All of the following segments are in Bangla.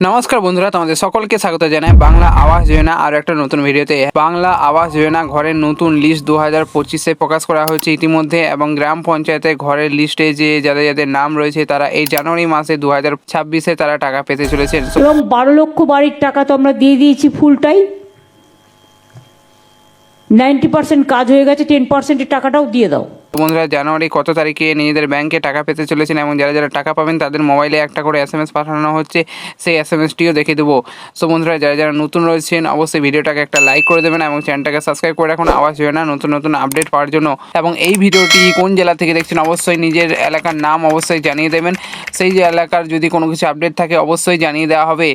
নমস্কার বন্ধুরা, তোমাদের সকলকে স্বাগত জানাই বাংলা আবাস যোজনা আর একটা নতুন ভিডিওতে। বাংলা আবাস যোজনা ঘরের নতুন লিস্ট দু হাজার পঁচিশে প্রকাশ করা হয়েছে ইতিমধ্যে এবং গ্রাম পঞ্চায়েতে ঘরের লিস্টে যে যাদের যাদের নাম রয়েছে, তারা এই জানুয়ারি মাসে দু হাজার ছাব্বিশে তারা টাকা পেতে চলেছেন। এবং বারো লক্ষ বাড়ির টাকা তো আমরা দিয়ে দিয়েছি ফুলটাই নাইনটি পার্সেন্ট কাজ হয়ে গেছে টেন পার্সেন্টের টাকাটাও দিয়ে দাও। বন্ধুরা, জানুয়ারি কত তারিখে নিজেদের ব্যাংকে টাকা পেতে চলেছেন এবং যারা যারা টাকা পাবেন তাদের মোবাইলে একটা করে এস এম এস পাঠানো হচ্ছে, সেই এস এম এসটিও দেখে দেবো। সো বন্ধুরা, যারা যারা নতুন রয়েছেন, অবশ্যই ভিডিওটাকে একটা লাইক করে দেবেন এবং চ্যানেলটাকে সাবস্ক্রাইব করে রাখুন। আওয়াজ না, নতুন নতুন আপডেট পাওয়ার জন্য। এবং এই ভিডিওটি কোন জেলা থেকে দেখছেন, অবশ্যই নিজের এলাকার নাম অবশ্যই জানিয়ে দেবেন। সেই যে এলাকার যদি কোনো কিছু আপডেট থাকে, অবশ্যই জানিয়ে দেওয়া হবে।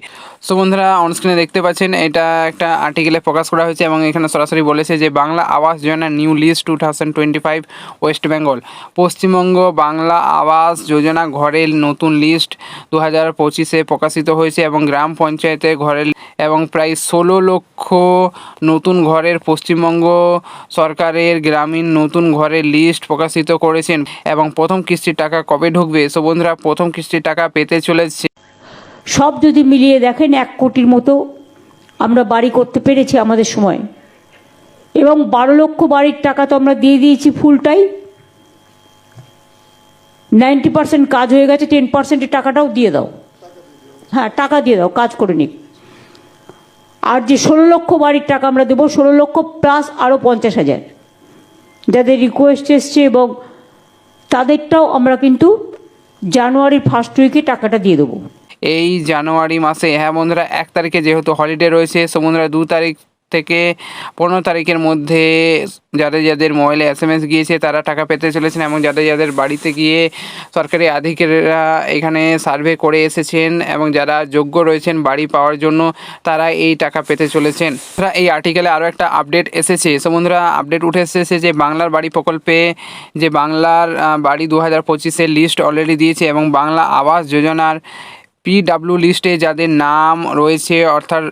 সো বন্ধুরা অনস্ক্রিনে দেখতে পাচ্ছেন, এটা একটা আর্টিকেলে প্রকাশ করা হয়েছে এবং এখানে সরাসরি বলেছে যে, Bangla Awas Yojana new list two thousand twenty five West Bengal. Paschimbanga Bangla Awas Yojana ঘরের নতুন লিস্ট দু হাজার পঁচিশে প্রকাশিত হয়েছে এবং গ্রাম পঞ্চায়েতে ঘরের এবং প্রায় ষোলো লক্ষ নতুন ঘরের পশ্চিমবঙ্গ সরকারের গ্রামীণ নতুন ঘরের লিস্ট প্রকাশিত করেছেন এবং প্রথম কিস্তির টাকা কবে ঢুকবে? সো বন্ধুরা, প্রথম কিস্তির টাকা পেতে চলেছে। সব যদি মিলিয়ে দেখেন, এক কোটির মতো আমরা বাড়ি করতে পেরেছি আমাদের সময়। এবং বারো লক্ষ বাড়ির টাকা তো আমরা দিয়ে দিয়েছি ফুলটাই। নাইনটি পার্সেন্ট কাজ হয়ে গেছে, টেন পার্সেন্টের টাকাটাও দিয়ে দাও। হ্যাঁ টাকা দিয়ে দাও, কাজ করে নিক। আর যে ষোলো লক্ষ বাড়ির টাকা আমরা দেবো, ষোলো লক্ষ প্লাস আরও পঞ্চাশ হাজার। যাদের রিকোয়েস্ট এসছে এবং তাদেরটাও আমরা কিন্তু জানুয়ারির ফার্স্ট উইকে টাকাটা দিয়ে দেবো। এই জানুয়ারি মাসে হ্যাঁ বন্ধুরা, এক তারিখে যেহেতু হলিডে রয়েছে সো দু তারিখ থেকে পনেরো তারিখের মধ্যে যাদের যাদের মোবাইলে এস এম এস গিয়েছে, তারা টাকা পেতে চলেছেন এবং যাদের যাদের বাড়িতে গিয়ে সরকারি আধিকারিকরা এখানে সার্ভে করে এসেছেন এবং যারা যোগ্য রয়েছেন বাড়ি পাওয়ার জন্য, তারা এই টাকা পেতে চলেছেন। এই আর্টিকেলে আরও একটা আপডেট এসেছে। সো বন্ধুরা আপডেট উঠে এসেছে যে বাংলার বাড়ি প্রকল্পে যে বাংলার বাড়ি দু হাজার পঁচিশের লিস্ট অলরেডি দিয়েছে এবং বাংলা আবাস যোজনার পিডাব্লিউ লিস্টে যাদের নাম রয়েছে, অর্থাৎ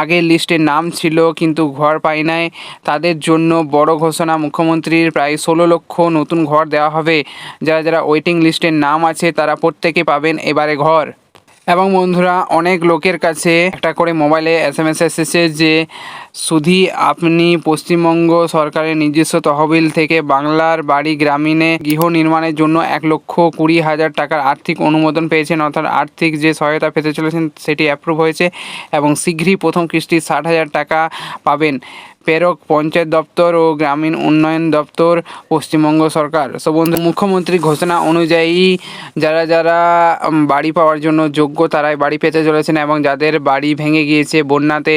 আগের লিস্টে নাম ছিল কিন্তু ঘর পায় নাই, তাদের জন্য বড় ঘোষণা মুখ্যমন্ত্রীর। প্রায় ষোলো লক্ষ নতুন ঘর দেওয়া হবে। যারা যারা ওয়েটিং লিস্টের নাম আছে, তারা প্রত্যেকে পাবেন এবারে ঘর। এবং বন্ধুরা, অনেক লোকের কাছে একটা করে মোবাইলে এস এম এস এসেছে যে শুধু আপনি পশ্চিমবঙ্গ সরকারের নিজস্ব তহবিল থেকে বাংলার বাড়ি গ্রামীণে গৃহ নির্মাণের জন্য এক লক্ষ কুড়ি হাজার টাকার আর্থিক অনুমোদন পেয়েছেন, অর্থাৎ আর্থিক যে সহায়তা পেতে চলেছেন সেটি অ্যাপ্রুভ হয়েছে এবং শীঘ্রই প্রথম কিস্তি ষাট হাজার টাকা পাবেন প্রেরক পঞ্চায়েত দপ্তর ও গ্রামীণ উন্নয়ন দপ্তর পশ্চিমবঙ্গ সরকার। সো বন্ধু মুখ্যমন্ত্রী ঘোষণা অনুযায়ী যারা যারা বাড়ি পাওয়ার জন্য যোগ্য তারাই বাড়ি পেতে চলেছেন এবং যাদের বাড়ি ভেঙে গিয়েছে বন্যাতে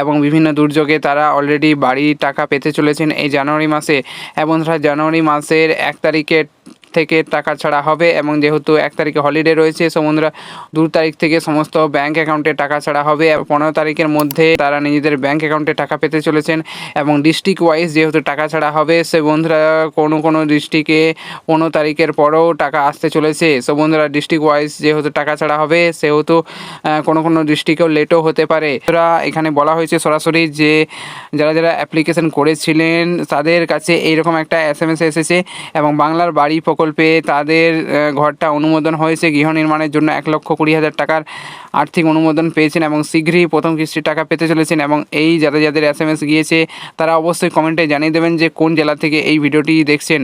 এবং বিভিন্ন দুর্যোগে তারা অলরেডি বাড়ির টাকা পেতে চলেছেন এই জানুয়ারি মাসে। এবং জানুয়ারি মাসের এক তারিখে থেকে টাকা ছাড়া হবে এবং যেহেতু এক তারিখে হলিডে রয়েছে সো বন্ধুরা দু তারিখ থেকে সমস্ত ব্যাংক অ্যাকাউন্টে টাকা ছাড়া হবে পনেরো তারিখের মধ্যে তারা নিজেদের ব্যাংক অ্যাকাউন্টে টাকা পেতে চলেছেন এবং ডিস্ট্রিক্ট ওয়াইজ যেহেতু টাকা ছাড়া হবে সে বন্ধুরা কোনো কোনো ডিস্ট্রিক্টে পনেরো তারিখের পরেও টাকা আসতে চলেছে। সো বন্ধুরা ডিস্ট্রিক্ট ওয়াইজ যেহেতু টাকা ছাড়া হবে, সেহেতু কোনো কোনো ডিস্ট্রিক্টেও লেটও হতে পারে। বন্ধুরা, এখানে বলা হয়েছে সরাসরি যে যারা যারা অ্যাপ্লিকেশন করেছিলেন, তাদের কাছে এইরকম একটা এস এম এস এসেছে এবং বাংলার বাড়ি প্রকল্পে তাদের ঘরটা অনুমোদন হয়েছে। গৃহ নির্মাণের জন্য এক লক্ষ কুড়ি হাজার টাকার আর্থিক অনুমোদন পেয়েছেন এবং শীঘ্রই প্রথম কিস্তির টাকা পেতে চলেছেন এবং এই যাদের যাদের এস এম এস গিয়েছে, তারা অবশ্যই কমেন্টে জানিয়ে দেবেন যে কোন জেলা থেকে এই ভিডিওটি দেখছেন।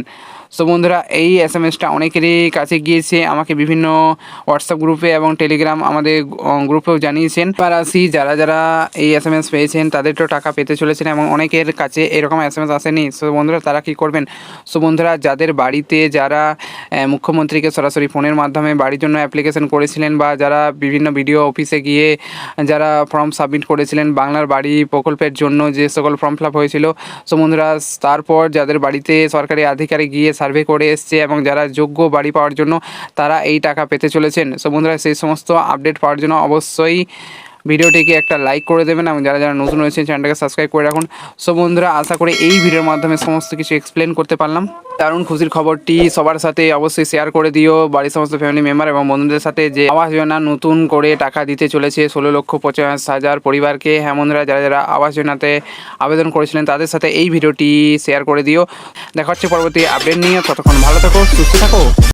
সো বন্ধুরা, এই এস এম এসটা অনেকেরই কাছে গিয়েছে, আমাকে বিভিন্ন হোয়াটসঅ্যাপ গ্রুপে এবং টেলিগ্রাম আমাদের গ্রুপেও জানিয়েছেন। এবার আসি, যারা যারা এই এস এম এস পেয়েছেন, তাদের তো টাকা পেতে চলেছেন এবং অনেকের কাছে এরকম এস এম এস আসেনি। সো বন্ধুরা, তারা কী করবেন? সো বন্ধুরা, যাদের বাড়িতে যারা মুখ্যমন্ত্রীকে সরাসরি ফোনের মাধ্যমে বাড়ির জন্য অ্যাপ্লিকেশন করেছিলেন বা যারা বিভিন্ন বিডিও অফিসে গিয়ে যারা ফর্ম সাবমিট করেছিলেন বাংলার বাড়ি প্রকল্পের জন্য যে সকল ফর্ম ফিল হয়েছিল। সো বন্ধুরা, তারপর যাদের বাড়িতে সরকারি আধিকারিক গিয়ে সার্ভে করে এসছে এবং যারা যোগ্য বাড়ি পাওয়ার জন্য তারা এই টাকা পেতে চলেছেন। সো বন্ধুরা, সেই সমস্ত আপডেট পাওয়ার জন্য অবশ্যই ভিডিওটিকে একটা লাইক করে দেবেন এবং যারা যারা নতুন রয়েছেন চ্যানেলটাকে সাবস্ক্রাইব করে রাখুন। সো বন্ধুরা, আশা করি এই ভিডিওর মাধ্যমে সমস্ত কিছু এক্সপ্লেন করতে পারলাম। দারুণ খুশির খবরটি সবার সাথে অবশ্যই শেয়ার করে দিও, বাড়ির সমস্ত ফ্যামিলি মেম্বার এবং বন্ধুদের সাথে যে আবাস যোজনা নতুন করে টাকা দিতে চলেছে, ষোলো লক্ষ পঞ্চাশ হাজার পরিবারকে। হ্যাঁ যারা যারা আবাস যোজনাতে আবেদন করেছিলেন, তাদের সাথে এই ভিডিওটি শেয়ার করে দিও। দেখা হচ্ছে পরবর্তী আপডেট নিয়ে, ততক্ষণ ভালো থাকো, সুস্থ থাকো।